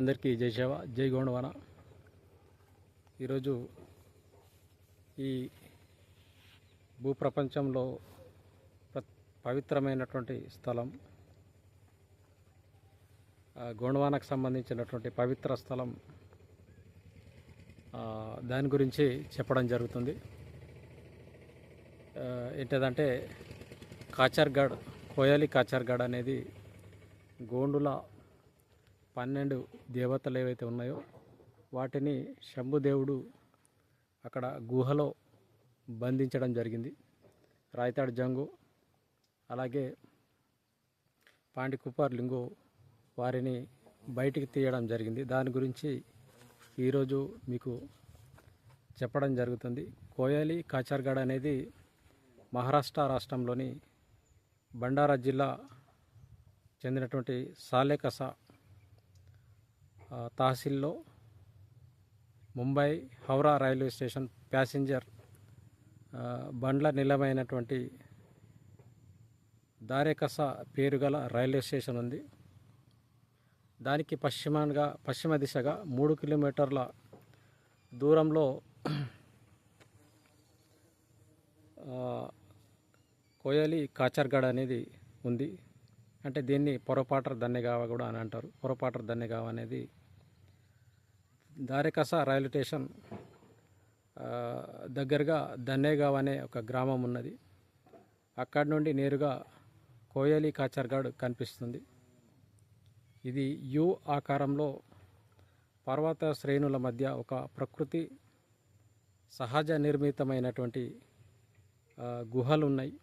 అందరికీ జై శివ జై గోండవాన. ఈరోజు ఈ భూప్రపంచంలో పవిత్రమైనటువంటి స్థలం గోండవానకు సంబంధించినటువంటి పవిత్ర స్థలం దాని గురించి చెప్పడం జరుగుతుంది. ఏంటంటే ఏంటిదంటే కోయాలి కోయలి అనేది గోండుల పన్నెండు దేవతలు ఏవైతే ఉన్నాయో వాటిని శంభుదేవుడు అక్కడ గుహలో బంధించడం జరిగింది. రాయితాడు జంగు అలాగే పాండికుపార్ లింగు వారిని బయటికి తీయడం జరిగింది. దాని గురించి ఈరోజు మీకు చెప్పడం జరుగుతుంది. కోయలి కాచర్గఢ్ అనేది మహారాష్ట్ర రాష్ట్రంలోని బండారా జిల్లా చెందినటువంటి Salekasa తహసీల్లో Mumbai Howrah railway station passenger బండ్ల నిలమైనటువంటి దారేకస పేరు గల రైల్వే స్టేషన్ ఉంది. దానికి పశ్చిమానగా పశ్చిమ దిశగా మూడు కిలోమీటర్ల దూరంలో కోయలి కాచర్గఢ్ అనేది ఉంది. అంటే దీన్ని పొరపాటర్ దన్నెగావ కూడా అని అంటారు. పొరపాటర్ దన్నెగావ అనేది దారికస రైల్వే స్టేషన్ దగ్గరగా దన్నేగావ్ అనే ఒక గ్రామం ఉన్నది. అక్కడి నుండి నేరుగా కోయలి కాచర్గాడ్ కనిపిస్తుంది. ఇది యు ఆకారంలో పర్వత శ్రేణుల మధ్య ఒక ప్రకృతి సహజ నిర్మితమైనటువంటి గుహలు ఉన్నాయి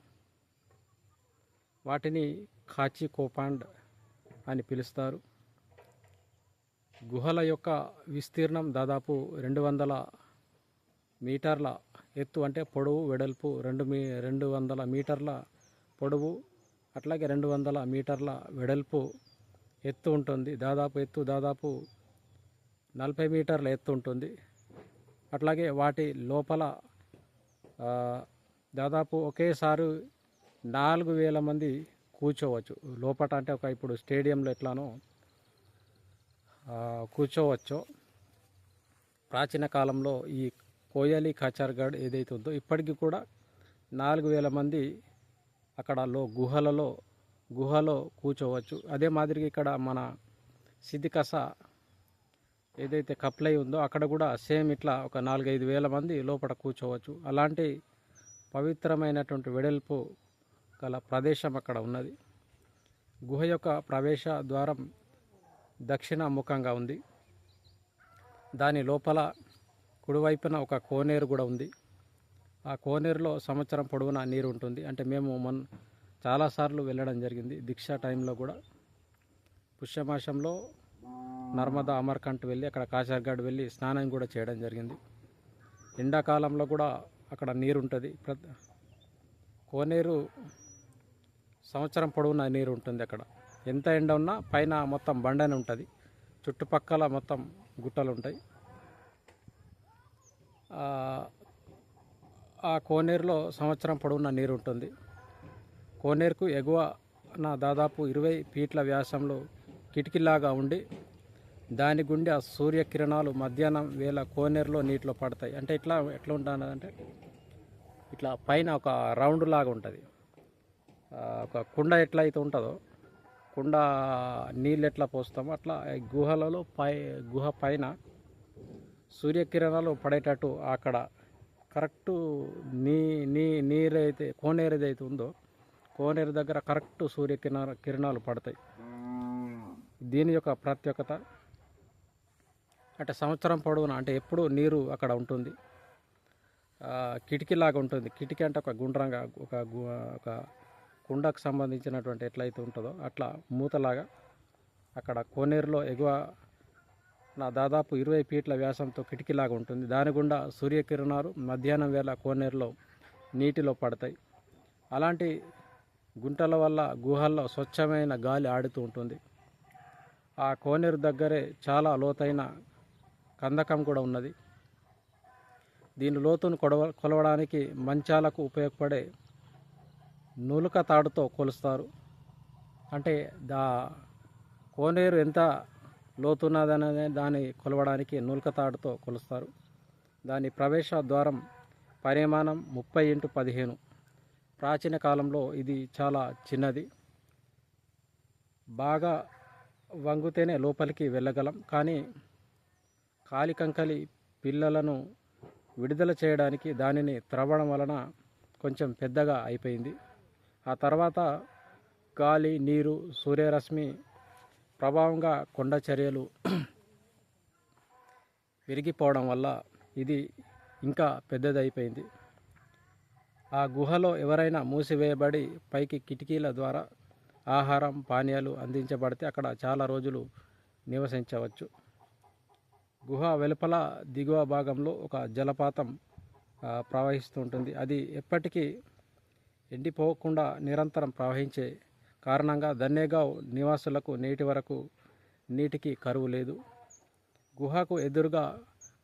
వాటిని కాచి కోపాండ్ అని పిలుస్తారు. గుహల యొక్క విస్తీర్ణం దాదాపు రెండు వందల మీటర్ల ఎత్తు అంటే పొడవు వెడల్పు రెండు మీ రెండు వందల మీటర్ల పొడవు అట్లాగే రెండు వందల మీటర్ల వెడల్పు ఎత్తు ఉంటుంది. దాదాపు ఎత్తు దాదాపు నలభై మీటర్ల ఎత్తు ఉంటుంది. అట్లాగే వాటి లోపల దాదాపు ఒకేసారి నాలుగు వేల మంది కూర్చోవచ్చు. లోపల అంటే ఒక ఇప్పుడు స్టేడియంలో ఎట్లానో కూర్చోవచ్చో ప్రాచీన కాలంలో ఈ కోయలి కాచార్గఢ్ ఏదైతే ఉందో ఇప్పటికీ కూడా నాలుగు వేల మంది అక్కడ లో గుహలలో గుహలో కూర్చోవచ్చు. అదే మాదిరిగా ఇక్కడ మన సిద్ధికస ఏదైతే కప్లై ఉందో అక్కడ కూడా సేమ్ ఇట్లా ఒక నాలుగైదు వేల మంది లోపల కూర్చోవచ్చు. అలాంటి పవిత్రమైనటువంటి వెడల్పు గల ప్రదేశం అక్కడ ఉన్నది. గుహ యొక్క ప్రవేశ ద్వారం దక్షిణాముఖంగా ఉంది. దాని లోపల కుడివైపున ఒక కోనేరు కూడా ఉంది. ఆ కోనేరులో సంవత్సరం పొడవునా నీరు ఉంటుంది. అంటే మేము మొన్న చాలాసార్లు వెళ్ళడం జరిగింది. దీక్ష టైంలో కూడా పుష్యమాసంలో నర్మదా అమర్కంట్ వెళ్ళి అక్కడ కాచార్గఢ్ వెళ్ళి స్నానం కూడా చేయడం జరిగింది. ఎండాకాలంలో కూడా అక్కడ నీరు ఉంటుంది ప్ర- కోనేరు సంవత్సరం పొడవునా నీరు ఉంటుంది అక్కడ. ఎంత ఎండ ఉన్నా పైన మొత్తం బండనే ఉంటుంది. చుట్టుపక్కల మొత్తం గుట్టలు ఉంటాయి ఆ, కోనేరులో సంవత్సరం పొడవున నీరు ఉంటుంది కోనేరుకు ఎగువ నా దాదాపు ఇరవై ఫీట్ల వ్యాసంలో కిటికీలాగా ఉండి దాని గుండి ఆ సూర్యకిరణాలు మధ్యాహ్నం వేళ కోనేరులో నీటిలో పడతాయి. అంటే ఇట్లా ఎట్లా అంటే ఇట్లా పైన ఒక రౌండ్ లాగా ఉంటుంది. ఒక కుండ ఎట్లా అయితే ఉంటుందో కుండ నీళ్ళు ఎట్లా పోస్తామో అట్లా ఈ గుహలలో పై గుహ పైన సూర్యకిరణాలు పడేటట్టు అక్కడ కరెక్టు నీ నీ నీరు అయితే కోనేరు ఏదైతే ఉందో కోనేరు దగ్గర కరెక్ట్ సూర్యకిరణ కిరణాలు పడతాయి. దీని యొక్క ప్రత్యేకత అంటే సంవత్సరం పొడవునా అంటే ఎప్పుడు నీరు అక్కడ ఉంటుంది. కిటికీలాగా ఉంటుంది. కిటికీ అంటే ఒక గుండ్రంగా ఒక గు- ఒక కుండకు సంబంధించినటువంటి ఎట్లయితే ఉంటుందో అట్లా మూతలాగా అక్కడ కోనేరులో ఎగువ నా దాదాపు ఇరవై ఫీట్ల వ్యాసంతో కిటికీలాగా ఉంటుంది. దాని గుండా సూర్యకిరణాలు మధ్యాహ్నం వేళ కోనేరులో నీటిలో పడతాయి. అలాంటి గుంటల వల్ల గుహల్లో స్వచ్ఛమైన గాలి ఆడుతూ ఉంటుంది. ఆ కోనేరు దగ్గరే చాలా లోతైన కందకం కూడా ఉన్నది. దీని లోతును కొడవ కొలవడానికి మంచాలకు ఉపయోగపడే నులక తాడుతో కొలుస్తారు. అంటే దా కోనేరు ఎంత లోతున్నదనే దాన్ని కొలవడానికి నులకతాడుతో కొలుస్తారు. దాని ప్రవేశ ద్వారం పరిమాణం ముప్పై ఇంటూ పదిహేను. ప్రాచీన కాలంలో ఇది చాలా చిన్నది. బాగా వంగితేనే లోపలికి వెళ్ళగలం. కానీ కాలికంకలి పిల్లలను విడుదల చేయడానికి దానిని త్రవ్వడం వలన కొంచెం పెద్దగా అయిపోయింది. ఆ తర్వాత గాలి నీరు సూర్యరశ్మి ప్రభావంగా కొండ చర్యలు విరిగిపోవడం వల్ల ఇది ఇంకా పెద్దదైపోయింది. ఆ గుహలో ఎవరైనా మూసివేయబడి పైకి కిటికీల ద్వారా ఆహారం పానీయాలు అందించబడితే అక్కడ చాలా రోజులు నివసించవచ్చు. గుహ వెలుపల దిగువ భాగంలో ఒక జలపాతం ప్రవహిస్తుంటుంది. ప్రవహిస్తూ ఉంటుంది అది ఎప్పటికీ ఎండిపోకుండా నిరంతరం ప్రవహించే కారణంగా దన్నేగావ్ నివాసులకు నేటి వరకు నీటికి కరువు లేదు. గుహకు ఎదురుగా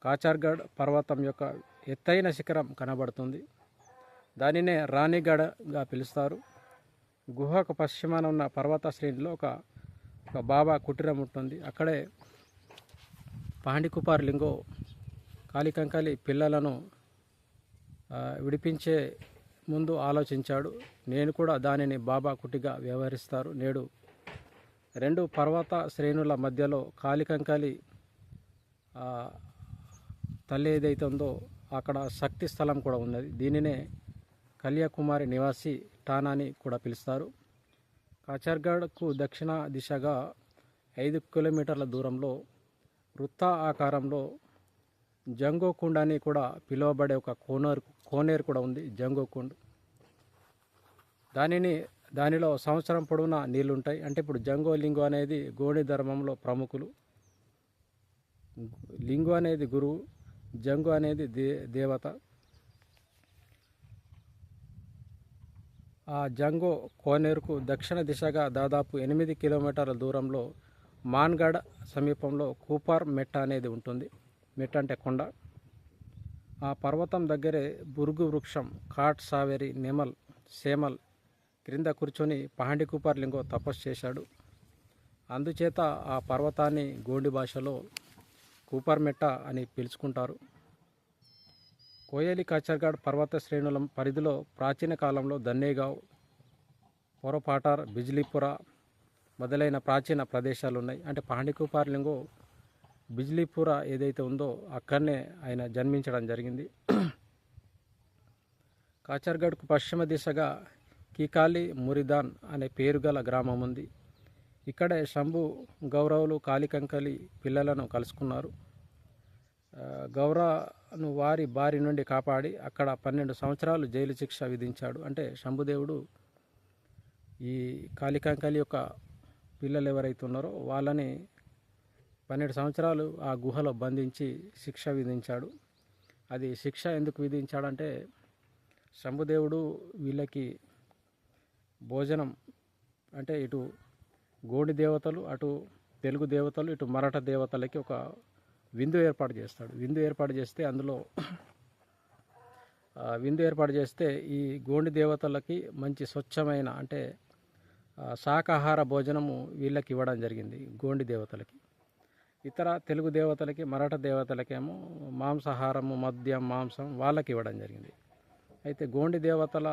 కాచార్గఢ్ పర్వతం యొక్క ఎత్తైన శిఖరం కనబడుతుంది. దానినే రాణిగఢ్గా పిలుస్తారు. గుహకు పశ్చిమాన ఉన్న పర్వత శ్రేణిలో ఒక ఒక బాబా కుటీరం ఉంటుంది. అక్కడే పాండికుపార్ లింగో కాలికంకలి పిల్లలను విడిపించే ముందు ఆలోచించాడు. నేను కూడా దానిని బాబా కుటిగా వ్యవహరిస్తారు. నేడు రెండు పర్వత శ్రేణుల మధ్యలో కాలికంకాలి తల్లి ఏదైతే ఉందో అక్కడ శక్తి స్థలం కూడా ఉన్నది. దీనినే కళ్యాకుమారి నివాసి టానాని కూడా పిలుస్తారు. కాచర్గఢ్కు దక్షిణ దిశగా ఐదు కిలోమీటర్ల దూరంలో వృత్త ఆకారంలో జంగోకుండ్ అని కూడా పిలువబడే ఒక కోనేరు కోనేరు కూడా ఉంది జంగోకుండ్ దానిని దానిలో సంవత్సరం పొడవునా నీళ్ళుంటాయి అంటే ఇప్పుడు జంగో లింగు అనేది గోణి ధర్మంలో ప్రముఖులు. లింగు అనేది గురువు జంగు అనేది దే దేవత. ఆ జంగో కోనేరుకు దక్షిణ దిశగా దాదాపు ఎనిమిది కిలోమీటర్ల దూరంలో మాన్గఢ్ సమీపంలో కూపార్ మెట్ట అనేది ఉంటుంది. మెట్ట అంటే కొండ ఆ పర్వతం దగ్గరే బురుగు వృక్షం కాట్ సావేరి నెమల్ సేమల్ క్రింద కూర్చొని పహాండి లింగో తపస్సు చేశాడు. అందుచేత ఆ పర్వతాన్ని గోండి భాషలో కూపర్మెట్ట అని పిలుచుకుంటారు. కోయలి కాచర్గాడ్ పర్వత శ్రేణుల పరిధిలో ప్రాచీన కాలంలో దన్నేగావ్ పొరపాటార్ బిజ్లీపుర మొదలైన ప్రాచీన ప్రదేశాలు ఉన్నాయి అంటే పాండికుపార్లింగో బిజ్లీపుర ఏదైతే ఉందో అక్కడనే ఆయన జన్మించడం జరిగింది. కాచర్గఢ్కు పశ్చిమ దిశగా కికాలి మురిదాన్ అనే పేరు గల గ్రామం ఉంది. ఇక్కడే శంభు గౌరవులు కాలికంకలి పిల్లలను కలుసుకున్నారు. గౌరవను వారి బారి నుండి కాపాడి అక్కడ పన్నెండు సంవత్సరాలు జైలు శిక్ష విధించాడు. అంటే శంభుదేవుడు ఈ కాలికంకలి యొక్క పిల్లలు ఎవరైతే ఉన్నారో వాళ్ళని పన్నెండు సంవత్సరాలు ఆ గుహలో బంధించి శిక్ష విధించాడు. అది శిక్ష ఎందుకు విధించాడంటే శంభుదేవుడు వీళ్ళకి భోజనం అంటే ఇటు గోడి దేవతలు అటు తెలుగు దేవతలు ఇటు మరాఠా దేవతలకి ఒక విందు ఏర్పాటు చేస్తాడు. విందు ఏర్పాటు చేస్తే అందులో విందు ఏర్పాటు చేస్తే ఈ గోండి దేవతలకి మంచి స్వచ్ఛమైన అంటే శాకాహార భోజనము వీళ్ళకి ఇవ్వడం జరిగింది గోండి దేవతలకి. ఇతర తెలుగు దేవతలకి మరాఠా దేవతలకేమో మాంసాహారము మద్యం మాంసం వాళ్ళకి ఇవ్వడం జరిగింది. అయితే గోండి దేవతల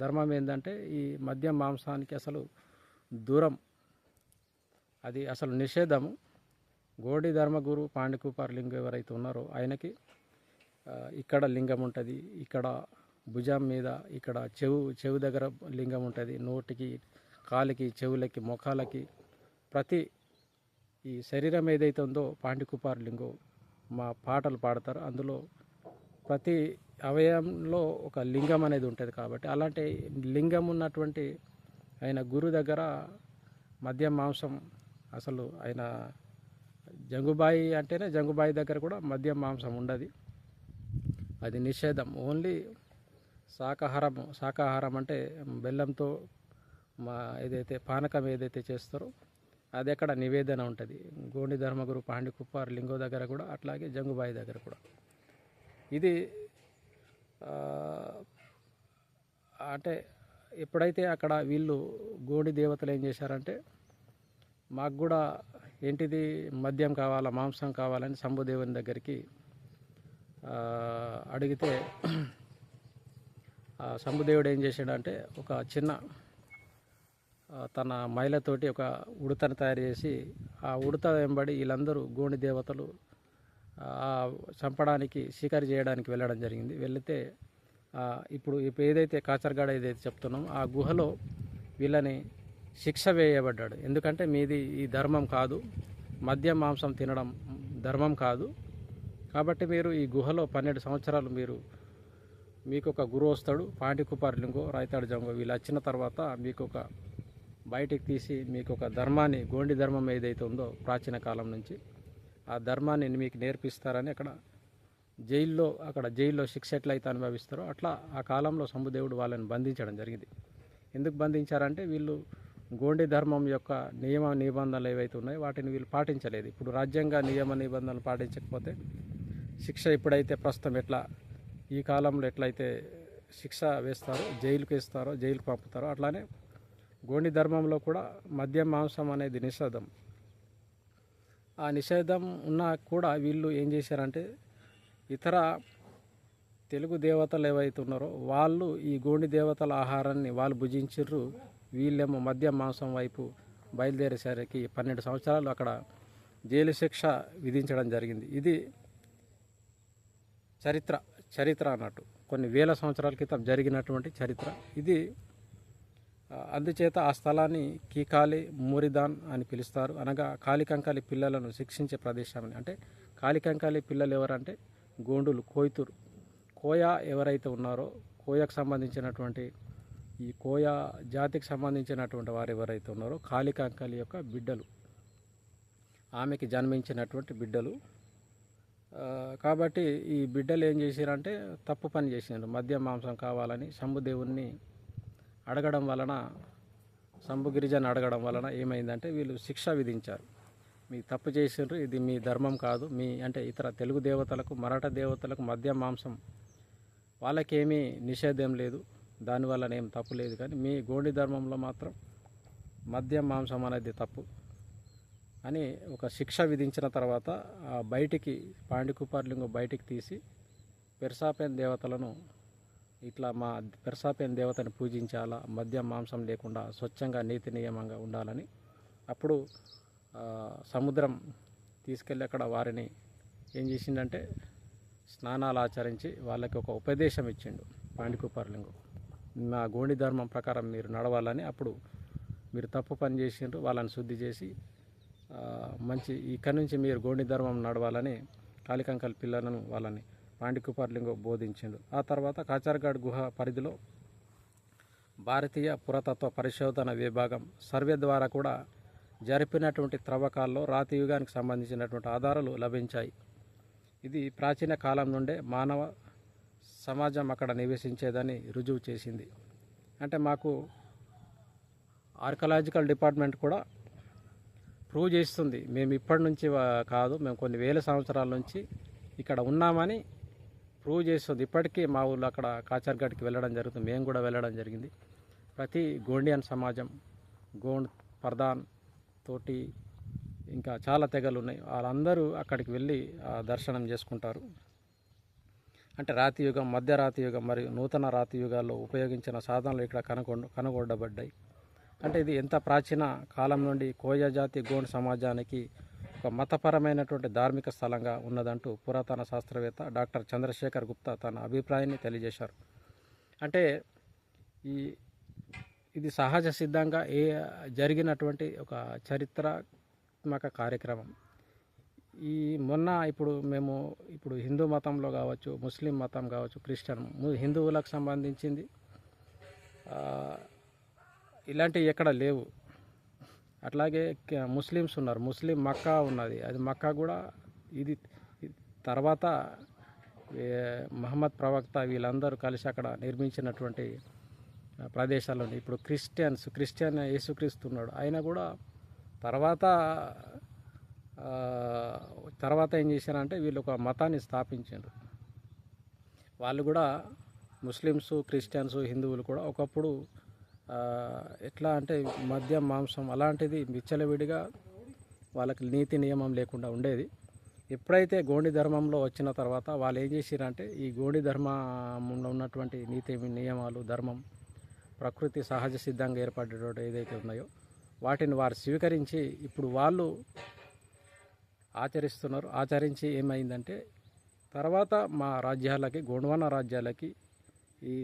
ధర్మం ఏంటంటే ఈ మద్యం మాంసానికి అసలు దూరం. అది అసలు నిషేధము. గోడి ధర్మగురు పాండికుపార్ లింగం ఎవరైతే ఉన్నారో ఆయనకి ఇక్కడ లింగం ఉంటుంది ఇక్కడ భుజం మీద ఇక్కడ చెవు చెవు దగ్గర లింగం ఉంటుంది. నోటికి కాలికి చెవులకి ముఖాలకి ప్రతి ఈ శరీరం ఏదైతే ఉందో పాండికుపార్ లింగం మా పాటలు పాడతారు. అందులో ప్రతి అవయంలో ఒక లింగం అనేది ఉంటుంది కాబట్టి అలాంటి లింగం ఉన్నటువంటి ఆయన గురు దగ్గర మద్యం మాంసం అసలు ఆయన జంగుబాయి అంటేనే జంగుబాయి దగ్గర కూడా మద్యం మాంసం ఉండదు. అది నిషేధం. ఓన్లీ శాకాహారం శాకాహారం అంటే బెల్లంతో మా ఏదైతే పానకం ఏదైతే చేస్తారో అది అక్కడ నివేదన ఉంటుంది? గోండి ధర్మగురు పాండి కుప్పార్ లింగో దగ్గర కూడా అట్లాగే జంగుబాయి దగ్గర కూడా. ఇది అంటే ఎప్పుడైతే అక్కడ వీళ్ళు గోడి దేవతలు ఏం చేశారంటే మాకు కూడా ఏంటిది మద్యం కావాలా మాంసం కావాలని శంభుదేవుని దగ్గరికి అడిగితే శంభుదేవుడు ఏం చేశాడంటే ఒక చిన్న తన మైలతోటి ఒక ఉడతను తయారు చేసి ఆ ఉడత వెంబడి వీళ్ళందరూ గోణి దేవతలు చంపడానికి షికారు చేయడానికి వెళ్ళడం జరిగింది. వెళితే ఇప్పుడు ఇప్పుడు ఏదైతే కాచర్గాడ ఏదైతే చెప్తున్నామో ఆ గుహలో వీళ్ళని శిక్ష వేయబడ్డాడు. ఎందుకంటే మీది ఈ ధర్మం కాదు. మద్యం మాంసం తినడం ధర్మం కాదు. కాబట్టి మీరు ఈ గుహలో పన్నెండు సంవత్సరాలు మీరు మీకు ఒక గురువు వస్తాడు పాండికుపార్లింగో రాయితాడు జంగో వీళ్ళు వచ్చిన తర్వాత మీకు ఒక బయటికి తీసి మీకు ఒక ధర్మాన్ని గోండి ధర్మం ఏదైతే ఉందో ప్రాచీన కాలం నుంచి ఆ ధర్మాన్ని మీకు నేర్పిస్తారని అక్కడ జైల్లో అక్కడ జైల్లో శిక్ష ఎట్లయితే అనుభవిస్తారో అట్లా ఆ కాలంలో శంభుదేవుడు వాళ్ళని బంధించడం జరిగింది. ఎందుకు బంధించారంటే వీళ్ళు గోండి ధర్మం యొక్క నియమ నిబంధనలు ఏవైతే ఉన్నాయో వాటిని వీళ్ళు పాటించలేదు. ఇప్పుడు రాజ్యాంగ నియమ నిబంధనలు పాటించకపోతే శిక్ష ఇప్పుడైతే ప్రస్తుతం ఎట్లా ఈ కాలంలో ఎట్లయితే శిక్ష వేస్తారో జైలుకి వేస్తారో జైలుకు పంపుతారో అట్లానే గోండి ధర్మంలో కూడా మద్యం మాంసం అనేది నిషేధం. ఆ నిషేధం ఉన్నా కూడా వీళ్ళు ఏం చేశారంటే ఇతర తెలుగు దేవతలు ఏవైతే ఉన్నారో వాళ్ళు ఈ గోండి దేవతల ఆహారాన్ని వాళ్ళు భుజించారు వీళ్ళేమో మద్యం మాంసం వైపు బయలుదేరేసరికి పన్నెండు సంవత్సరాలు అక్కడ జైలు శిక్ష విధించడం జరిగింది. ఇది చరిత్ర చరిత్ర అన్నట్టు. కొన్ని వేల సంవత్సరాల క్రితం జరిగినటువంటి చరిత్ర. ఇది అందుచేత ఆ స్థలాన్ని కీకాలి మూరిదాన్ అని పిలుస్తారు. అనగా కాలికంకాలి పిల్లలను శిక్షించే ప్రదేశం అంటే కాలికంకాలి పిల్లలు ఎవరంటే గోండులు కోయితురు. కోయ ఎవరైతే ఉన్నారో కోయకు సంబంధించినటువంటి ఈ కోయ జాతికి సంబంధించినటువంటి వారు ఎవరైతే ఉన్నారో కాలికంకాలి యొక్క బిడ్డలు. ఆమెకి జన్మించినటువంటి బిడ్డలు. కాబట్టి ఈ బిడ్డలు ఏం చేశారంటే తప్పు పని చేసినారు. మద్యం మాంసం కావాలని శంభుదేవుణ్ణి అడగడం వలన శంభు గిరిజన అడగడం వలన ఏమైందంటే వీళ్ళు శిక్ష విధించారు. మీ తప్పు చేసిండ్రు ఇది మీ ధర్మం కాదు. మీ అంటే ఇతర తెలుగు దేవతలకు మరాఠా దేవతలకు మద్య మాంసం వాళ్ళకేమీ నిషేధం లేదు. దానివల్ల ఏం తప్పు లేదు. కానీ మీ గోండి ధర్మంలో మాత్రం మద్యం మాంసం అనేది తప్పు అని ఒక శిక్ష విధించిన తర్వాత ఆ బయటికి పాండికుపార్లింగం బయటికి తీసి పెర్సాపెన్ దేవతలను ఇట్లా మా పెర్సాపెన్ దేవతని పూజించాలా మద్యం మాంసం లేకుండా స్వచ్ఛంగా నీతి నియమంగా ఉండాలని. అప్పుడు సముద్రం తీసుకెళ్ళి అక్కడ వారిని ఏం చేసిండంటే స్నానాలు ఆచరించి వాళ్ళకి ఒక ఉపదేశం ఇచ్చిండు పాండికుపార్లింగం. మా గోండి ధర్మం ప్రకారం మీరు నడవాలని అప్పుడు మీరు తప్పు పని చేసిండ్రు వాళ్ళని శుద్ధి చేసి మంచి ఇక్కడి నుంచి మీరు గోండి ధర్మం నడవాలని కాళికంకల్ పిల్లలను వాళ్ళని పాండికుపార్లింగో బోధించిండు. ఆ తర్వాత కాచార్గాడ్ గుహ పరిధిలో భారతీయ పురాతత్వ పరిశోధన విభాగం సర్వే ద్వారా కూడా జరిపినటువంటి త్రవ్వకాల్లో రాతి యుగానికి సంబంధించినటువంటి ఆధారాలు లభించాయి. ఇది ప్రాచీన కాలం నుండే మానవ సమాజం అక్కడ నివసించేదని రుజువు చేసింది. అంటే మాకు ఆర్కలాజికల్ డిపార్ట్మెంట్ కూడా ప్రూవ్ చేస్తుంది. మేము ఇప్పటి నుంచి కాదు మేము కొన్ని వేల సంవత్సరాల నుంచి ఇక్కడ ఉన్నామని ప్రూవ్ చేస్తుంది. ఇప్పటికీ మా ఊళ్ళో అక్కడ కాచర్గడ్కి వెళ్ళడం జరుగుతుంది. మేము కూడా వెళ్ళడం జరిగింది. ప్రతి గోండియన్ సమాజం గోండ్ ప్రధాన్ తోటి ఇంకా చాలా తెగలు ఉన్నాయి. వాళ్ళందరూ అక్కడికి వెళ్ళి దర్శనం చేసుకుంటారు. అంటే రాతి యుగం మధ్య రాతి యుగం మరియు నూతన రాతి యుగాల్లో ఉపయోగించిన సాధనలు ఇక్కడ కనుగొ కనుగొనబడ్డాయి. అంటే ఇది ఎంత ప్రాచీన కాలం నుండి కోయ జాతి గోండ్ సమాజానికి ఒక మతపరమైనటువంటి ధార్మిక స్థలంగా ఉన్నదంటూ పురాతన శాస్త్రవేత్త డాక్టర్ చంద్రశేఖర్ గుప్తా తన అభిప్రాయాన్ని తెలియజేశారు. అంటే ఈ ఇది సహజ సిద్ధంగా ఏ జరిగినటువంటి ఒక చరిత్రాత్మక కార్యక్రమం. ఈ మొన్న ఇప్పుడు మేము ఇప్పుడు హిందూ మతంలో కావచ్చు ముస్లిం మతం కావచ్చు క్రిస్టియన్ ము- హిందువులకు సంబంధించింది ఇలాంటివి ఎక్కడ లేవు. అట్లాగే ముస్లిమ్స్ ఉన్నారు. ముస్లిం మక్కా ఉన్నది. అది మక్కా కూడా ఇది తర్వాత మహమ్మద్ ప్రవక్త వీళ్ళందరూ కలిసి అక్కడ నిర్మించినటువంటి ప్రదేశాలు. ఉన్నాయి ఇప్పుడు క్రిస్టియన్స్ క్రిస్టియన్ యేసుక్రీస్తు ఉన్నాడు. ఆయన కూడా తర్వాత తర్వాత ఏం చేశారంటే వీళ్ళు ఒక మతాన్ని స్థాపించారు. వాళ్ళు కూడా ముస్లిమ్స్ క్రిస్టియన్స్ హిందువులు కూడా ఒకప్పుడు ఎట్లా అంటే మద్యం మాంసం అలాంటిది విచ్చలవిడిగా వాళ్ళకి నీతి నియమం లేకుండా ఉండేది. ఎప్పుడైతే గోండి ధర్మంలో వచ్చిన తర్వాత వాళ్ళు ఏం చేసిరంటే ఈ గోండి ధర్మంలో ఉన్నటువంటి నీతి నియమాలు ధర్మం ప్రకృతి సహజ సిద్ధంగా ఏర్పడేటువంటి ఏదైతే ఉన్నాయో వాటిని వారు స్వీకరించి ఇప్పుడు వాళ్ళు ఆచరిస్తున్నారు. ఆచరించి ఏమైందంటే తర్వాత మా రాజ్యాలకి గోండ్వాన రాజ్యాలకి ఈ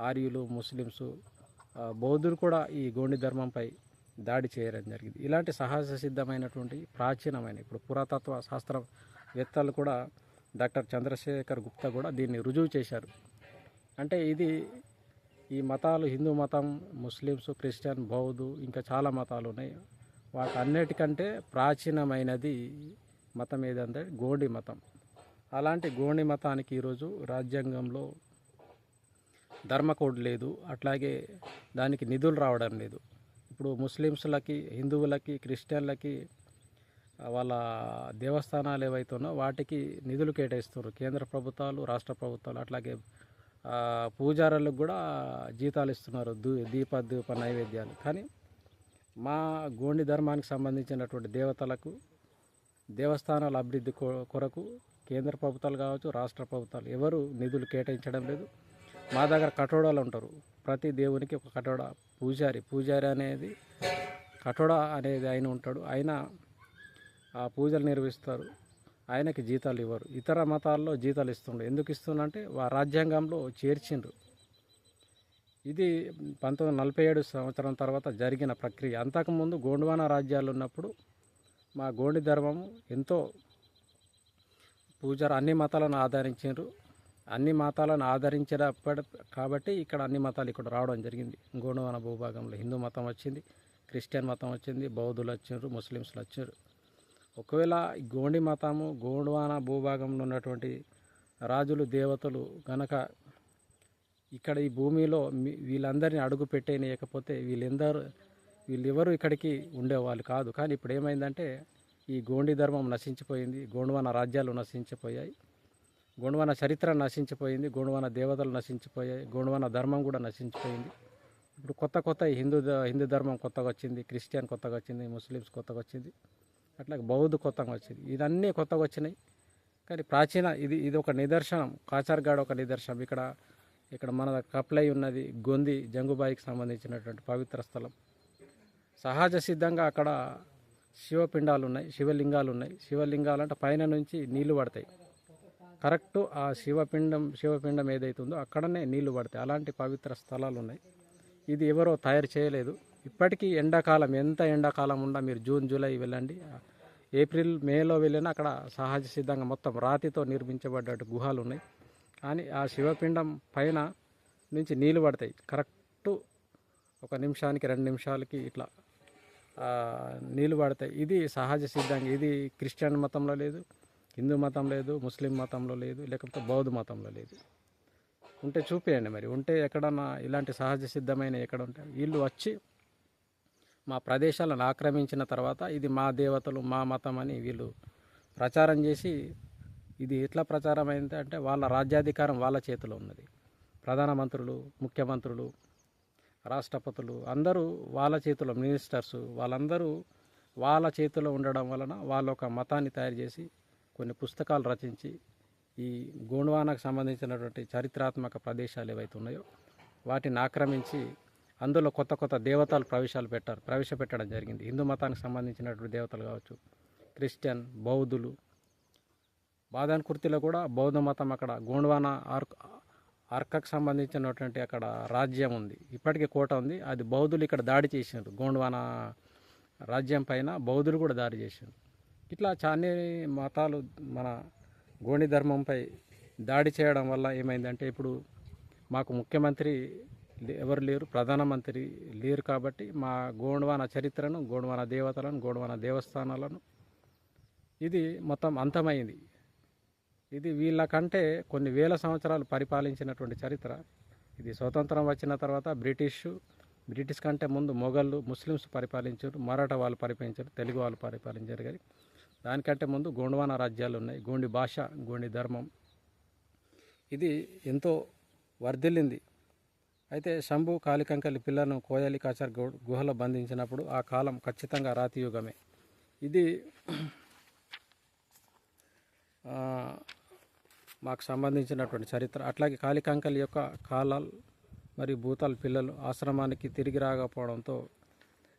ఆర్యులు ముస్లిమ్స్ బౌద్ధులు కూడా ఈ గోండి ధర్మంపై దాడి చేయడం జరిగింది. ఇలాంటి సహజ సిద్ధమైనటువంటి ప్రాచీనమైన ఇప్పుడు పురాతత్వ శాస్త్రవేత్తలు కూడా డాక్టర్ చంద్రశేఖర్ గుప్తా కూడా దీన్ని రుజువు చేశారు. అంటే ఇది ఈ మతాలు హిందూ మతం ముస్లిమ్స్ క్రిస్టియన్ బౌద్ధు ఇంకా చాలా మతాలు ఉన్నాయి. వాటన్నిటికంటే ప్రాచీనమైనది మతం ఏదంటే గోండి మతం. అలాంటి గోండి మతానికి ఈరోజు రాజ్యాంగంలో ధర్మకోడ్ లేదు. అట్లాగే దానికి నిధులు రావడం లేదు. ఇప్పుడు ముస్లిమ్స్లకి హిందువులకి క్రిస్టియన్లకి వాళ్ళ దేవస్థానాలు ఏవైతే వాటికి నిధులు కేటాయిస్తున్నారు. కేంద్ర ప్రభుత్వాలు రాష్ట్ర ప్రభుత్వాలు అట్లాగే పూజారులకు కూడా జీతాలు ఇస్తున్నారు. దూ దీప దీప నైవేద్యాలు. కానీ మా గోండి ధర్మానికి సంబంధించినటువంటి దేవతలకు దేవస్థానాల అభివృద్ధి కొ- కొరకు కేంద్ర ప్రభుత్వాలు కావచ్చు రాష్ట్ర ప్రభుత్వాలు ఎవరు నిధులు కేటాయించడం లేదు. మా దగ్గర కటోడాలు ఉంటారు. ప్రతి దేవునికి ఒక కటోడ పూజారి. పూజారి అనేది కటోడ అనేది ఆయన ఉంటాడు. ఆయన ఆ పూజలు నిర్వహిస్తారు. ఆయనకి జీతాలు ఇవ్వరు. ఇతర మతాల్లో జీతాలు ఇస్తుండ్రు ఎందుకు ఇస్తుండంటే వా రాజ్యాంగంలో చేర్చిండ్రు. ఇది పంతొమ్మిది వందల నలభై ఏడు సంవత్సరం తర్వాత జరిగిన ప్రక్రియ. అంతకుముందు గోండ్వాన రాజ్యాలు ఉన్నప్పుడు మా గోండి ధర్మము ఎంతో పూజారు అన్ని మతాలను ఆదరించారు అన్ని మతాలను ఆదరించినప్పటి కాబట్టి ఇక్కడ అన్ని మతాలు ఇక్కడ రావడం జరిగింది. గోండవన భూభాగంలో హిందూ మతం వచ్చింది క్రిస్టియన్ మతం వచ్చింది బౌద్ధులు వచ్చారు ముస్లిమ్స్లు వచ్చారు ఒకవేళ ఈ గోండి మతము గోండవాన భూభాగంలో ఉన్నటువంటి రాజులు దేవతలు గనక ఇక్కడ ఈ భూమిలో వీళ్ళందరినీ అడుగు పెట్టేయకపోతే వీళ్ళందరూ వీళ్ళెవరు ఇక్కడికి ఉండేవాళ్ళు కాదు. కానీ ఇప్పుడు ఏమైందంటే ఈ గోండి ధర్మం నశించిపోయింది గోండవాన రాజ్యాలు నశించిపోయాయి. గోండవాన చరిత్ర నశించిపోయింది గోండవాన దేవతలు నశించిపోయాయి గోండవాన ధర్మం కూడా నశించిపోయింది. ఇప్పుడు కొత్త కొత్త హిందూ హిందూ ధర్మం కొత్తగా వచ్చింది క్రిస్టియన్ కొత్తగా వచ్చింది ముస్లిమ్స్ కొత్తగా వచ్చింది అట్లా బౌద్ధ కొత్తగా వచ్చింది. ఇదన్నీ కొత్తగా వచ్చినాయి. కానీ ప్రాచీన ఇది ఇది ఒక నిదర్శనం. కాచార్గాడ్ ఒక నిదర్శనం. ఇక్కడ ఇక్కడ మన కప్లై ఉన్నది గొంది జంగుబాయికి సంబంధించినటువంటి పవిత్ర స్థలం. సహజ సిద్ధంగా అక్కడ శివపిండాలు ఉన్నాయి శివలింగాలు ఉన్నాయి. శివలింగాలు అంటే పైన నుంచి నీళ్ళు పడతాయి. కరెక్ట్ ఆ శివపిండం శివపిండం ఏదైతే ఉందో అక్కడనే నీళ్ళు పడతాయి. అలాంటి పవిత్ర స్థలాలు ఉన్నాయి ఇది ఎవరో తయారు చేయలేదు. ఇప్పటికీ ఎండాకాలం ఎంత ఎండాకాలం ఉన్నా మీరు జూన్ జూలై వెళ్ళండి. ఏప్రిల్ మేలో వెళ్ళినా అక్కడ సహజ సిద్ధంగా మొత్తం రాతితో నిర్మించబడ్డ గుహాలు ఉన్నాయి కానీ ఆ శివపిండం పైన నుంచి నీళ్ళు పడతాయి. కరెక్ట్ ఒక నిమిషానికి రెండు నిమిషాలకి ఇట్లా నీళ్ళు పడతాయి. ఇది సహజ సిద్ధంగా ఇది క్రిస్టియన్ మతంలో లేదు. హిందూ మతం లేదు ముస్లిం మతంలో లేదు లేకపోతే బౌద్ధ మతంలో లేదు. ఉంటే చూపేయండి మరి. ఉంటే ఎక్కడన్నా ఇలాంటి సహజ సిద్ధమైన ఎక్కడ ఉంటాయి వీళ్ళు వచ్చి మా ప్రదేశాలను ఆక్రమించిన తర్వాత ఇది మా దేవతలు మా మతం అని వీళ్ళు ప్రచారం చేసి ఇది ఎట్లా ప్రచారం అయింది అంటే వాళ్ళ రాజ్యాధికారం వాళ్ళ చేతిలో ఉన్నది. ప్రధానమంత్రులు ముఖ్యమంత్రులు రాష్ట్రపతులు అందరూ వాళ్ళ చేతిలో మినిస్టర్స్ వాళ్ళందరూ వాళ్ళ చేతిలో ఉండడం వలన వాళ్ళ ఒక మతాన్ని తయారు చేసి కొన్ని పుస్తకాలు రచించి ఈ గోండ్వానాకు సంబంధించినటువంటి చరిత్రాత్మక ప్రదేశాలు ఏవైతే ఉన్నాయో వాటిని ఆక్రమించి అందులో కొత్త కొత్త దేవతలు ప్రవేశాలు పెట్టారు ప్రవేశపెట్టడం జరిగింది. హిందూ మతానికి సంబంధించినటువంటి దేవతలు కావచ్చు క్రిస్టియన్ బౌద్ధులు. బాదాన్ కుర్తిలో కూడా బౌద్ధ మతం అక్కడ గోండ్వానా ఆర్క్ అర్కకు సంబంధించినటువంటి అక్కడ రాజ్యం ఉంది. ఇప్పటికీ కోట ఉంది. అది బౌద్ధులు ఇక్కడ దాడి చేసినారు. గోండ్వానా రాజ్యం పైన బౌద్ధులు కూడా దాడి చేసిండ్రు ఇట్లా చాలా మతాలు మన గోండి ధర్మంపై దాడి చేయడం వల్ల ఏమైందంటే ఇప్పుడు మాకు ముఖ్యమంత్రి ఎవరు లేరు ప్రధానమంత్రి లేరు కాబట్టి మా గోండ్వాన చరిత్రను గోండ్వాన దేవతలను గోండ్వాన దేవస్థానాలను ఇది మొత్తం అంతమైంది. ఇది వీళ్ళకంటే కొన్ని వేల సంవత్సరాలు పరిపాలించినటువంటి చరిత్ర. ఇది స్వతంత్రం వచ్చిన తర్వాత బ్రిటిష్ బ్రిటిష్ కంటే ముందు మొఘళ్ళు ముస్లిమ్స్ పరిపాలించారు మరాఠా వాళ్ళు పరిపాలించారు తెలుగు వాళ్ళు పరిపాలించారు కానీ దానికంటే ముందు గోండ్వాన రాజ్యాలు ఉన్నాయి. గోండి భాష గోండి ధర్మం. ఇది ఎంతో వర్ధిల్లింది. అయితే శంభు కాలికంకలి పిల్లను కోయాలి కాచార్ గుహలో బంధించినప్పుడు ఆ కాలం ఖచ్చితంగా రాతియుగమే ఇది మాకు సంబంధించినటువంటి చరిత్ర. అట్లాగే కాళికాంకల్ యొక్క కాలాల్ మరియు భూతాల్ పిల్లలు ఆశ్రమానికి తిరిగి రాకపోవడంతో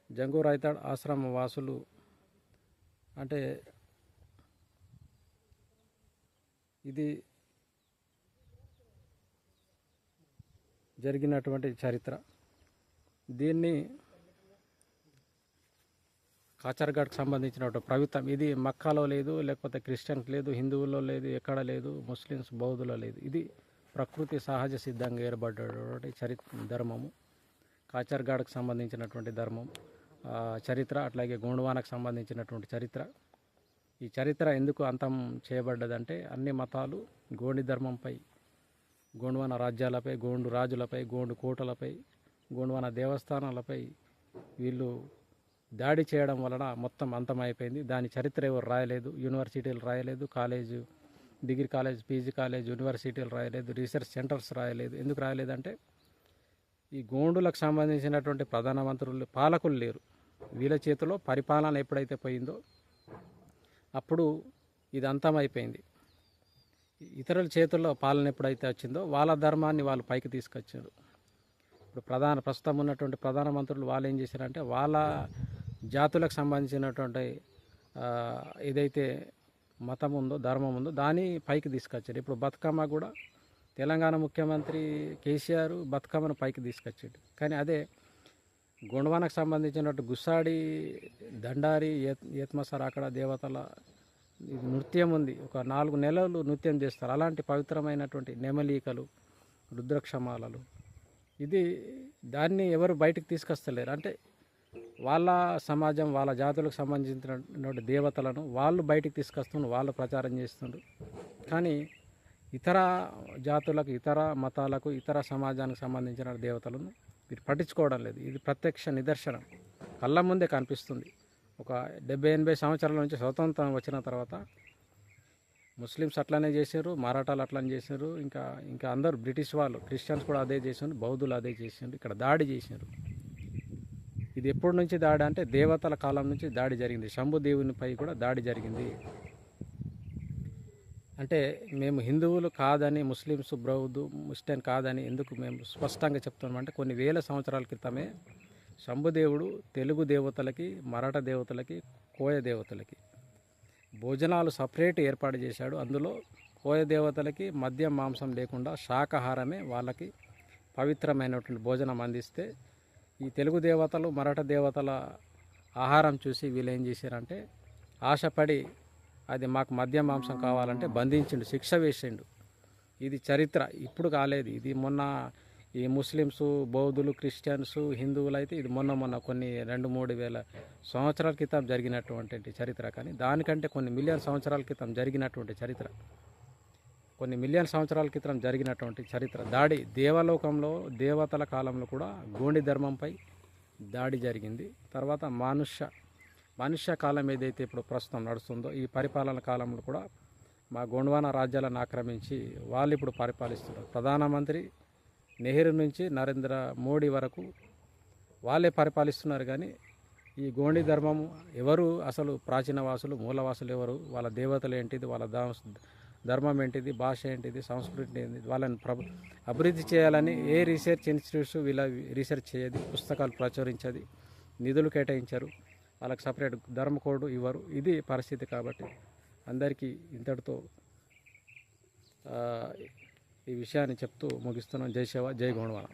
జంగు రైతాడ్ ఆశ్రమ వాసులు అంటే ఇది జరిగినటువంటి చరిత్ర. దీన్ని కాచర్ఘాట్కి సంబంధించిన ప్రభుత్వం ఇది మక్కాలో లేదు లేకపోతే క్రిస్టియన్స్ లేదు హిందువుల్లో లేదు ఎక్కడ లేదు ముస్లిమ్స్ బౌద్ధులో లేదు. ఇది ప్రకృతి సహజ సిద్ధంగా ఏర్పడేటటువంటి చరిత్ర ధర్మము. కాచర్గాడ్కు సంబంధించినటువంటి ధర్మం చరిత్ర అట్లాగే గోండువానకు సంబంధించినటువంటి చరిత్ర. ఈ చరిత్ర ఎందుకు అంతం చేయబడ్డదంటే అన్ని మతాలు గోండి ధర్మంపై గోండువన రాజ్యాలపై గోండు రాజులపై గోండు కోటలపై గోండువన దేవస్థానాలపై వీళ్ళు దాడి చేయడం వలన మొత్తం అంతమైపోయింది. దాని చరిత్ర ఎవరు రాయలేదు యూనివర్సిటీలు రాయలేదు college degree college PG college యూనివర్సిటీలు రాయలేదు రీసెర్చ్ సెంటర్స్ రాయలేదు. ఎందుకు రాయలేదంటే ఈ గోండులకు సంబంధించినటువంటి ప్రధానమంత్రులు పాలకులు లేరు. వీళ్ళ చేతిలో పరిపాలన ఎప్పుడైతే పోయిందో అప్పుడు ఇది అంతమైపోయింది ఇతరుల చేతుల్లో పాలన ఎప్పుడైతే వచ్చిందో వాళ్ళ ధర్మాన్ని వాళ్ళు పైకి తీసుకొచ్చారు. ఇప్పుడు ప్రధాన ప్రస్తుతం ఉన్నటువంటి ప్రధానమంత్రులు వాళ్ళు ఏం చేశారంటే వాళ్ళ జాతులకు సంబంధించినటువంటి ఏదైతే మతం ఉందో ధర్మం ఉందో దాన్ని పైకి తీసుకొచ్చారు. ఇప్పుడు బతుకమ్మ కూడా తెలంగాణ ముఖ్యమంత్రి కేసీఆర్ బతుకమ్మను పైకి తీసుకొచ్చాడు. కానీ అదే గుండవానకు సంబంధించినట్టు గుస్సాడి దండారి ఏత్మసార్ అక్కడ దేవతల ఇది నృత్యం ఉంది. ఒక నాలుగు నెలలు నృత్యం చేస్తారు. అలాంటి పవిత్రమైనటువంటి నెమలీకలు రుద్రక్షమాలలు. ఇది దాన్ని ఎవరు బయటకు తీసుకొస్తలేరు. అంటే వాళ్ళ సమాజం వాళ్ళ జాతులకు సంబంధించినటువంటి దేవతలను వాళ్ళు బయటకు తీసుకొస్తుండ్రు వాళ్ళు ప్రచారం చేస్తుండ్రు. కానీ ఇతర జాతులకు ఇతర మతాలకు ఇతర సమాజానికి సంబంధించిన దేవతలను మీరు పట్టించుకోవడం లేదు. ఇది ప్రత్యక్ష నిదర్శనం కళ్ళ ముందే కనిపిస్తుంది. ఒక డెబ్బై ఎనభై సంవత్సరాల నుంచి స్వతంత్రం వచ్చిన తర్వాత ముస్లిమ్స్ అట్లానే చేశారు మరాఠాలు అట్లానే చేశారు ఇంకా ఇంకా అందరూ బ్రిటిష్ వాళ్ళు క్రిస్టియన్స్ కూడా అదే చేశారు బౌద్ధులు అదే చేశారు ఇక్కడ దాడి చేశారు. ఇది ఎప్పటి నుంచి దాడి అంటే దేవతల కాలం నుంచి దాడి జరిగింది. శంభు దేవునిపై కూడా దాడి జరిగింది. అంటే మేము హిందువులు కాదని ముస్లిమ్స్ బ్రౌద్ ముస్లిం కాదని ఎందుకు మేము స్పష్టంగా చెప్తున్నాం అంటే కొన్ని వేల సంవత్సరాల క్రితమే శంభుదేవుడు తెలుగు దేవతలకి మరాఠ దేవతలకి కోయ దేవతలకి భోజనాలు సపరేట్ ఏర్పాటు చేశాడు. అందులో కోయ దేవతలకి మద్యం మాంసం లేకుండా శాకాహారమే వాళ్ళకి పవిత్రమైనటువంటి భోజనం అందిస్తే ఈ తెలుగు దేవతలు మరాఠ దేవతల ఆహారం చూసి వీళ్ళు ఏం చేశారంటే ఆశపడి అది మాకు మద్య మాంసం కావాలంటే బంధించిండు శిక్ష వేసిండు. ఇది చరిత్ర. ఇప్పుడు కాలేదు. ఇది మొన్న ఈ ముస్లిమ్స్ బౌద్ధులు క్రిస్టియన్స్ హిందువులు అయితే ఇది మొన్న మొన్న కొన్ని రెండు మూడు వేల సంవత్సరాల క్రితం జరిగినటువంటి చరిత్ర. కానీ దానికంటే కొన్ని మిలియన్ సంవత్సరాల క్రితం జరిగినటువంటి చరిత్ర. కొన్ని మిలియన్ సంవత్సరాల క్రితం జరిగినటువంటి చరిత్ర. దాడి దేవలోకంలో దేవతల కాలంలో కూడా గోండి ధర్మంపై దాడి జరిగింది. తర్వాత మానుష్య మనుష్య కాలం ఏదైతే ఇప్పుడు ప్రస్తుతం నడుస్తుందో ఈ పరిపాలన కాలంలో కూడా మా గోండ్వాన రాజ్యాలను ఆక్రమించి వాళ్ళు ఇప్పుడు పరిపాలిస్తున్నారు. ప్రధానమంత్రి నెహ్రూ నుంచి నరేంద్ర మోడీ వరకు వాళ్ళే పరిపాలిస్తున్నారు కానీ ఈ గోండి ధర్మం ఎవరు అసలు ప్రాచీన వాసులు మూలవాసులు ఎవరు వాళ్ళ దేవతలు ఏంటిది వాళ్ళ దా ధర్మం ఏంటిది భాష ఏంటిది సంస్కృతి ఏంటిది వాళ్ళని ప్రభు అభివృద్ధి చేయాలని ఏ రీసెర్చ్ ఇన్స్టిట్యూట్స్ వీళ్ళ రీసెర్చ్ చేయదు పుస్తకాలు ప్రచురించది నిధులు కేటాయించారు. వాళ్ళకి సపరేట్ ధర్మ కోడ్ ఇవ్వరు. ఇది పరిస్థితి కాబట్టి అందరికీ ఇంతటితో ఈ విషయాన్ని చెప్తూ ముగిస్తున్నాం. జై శివ జై గోండవానం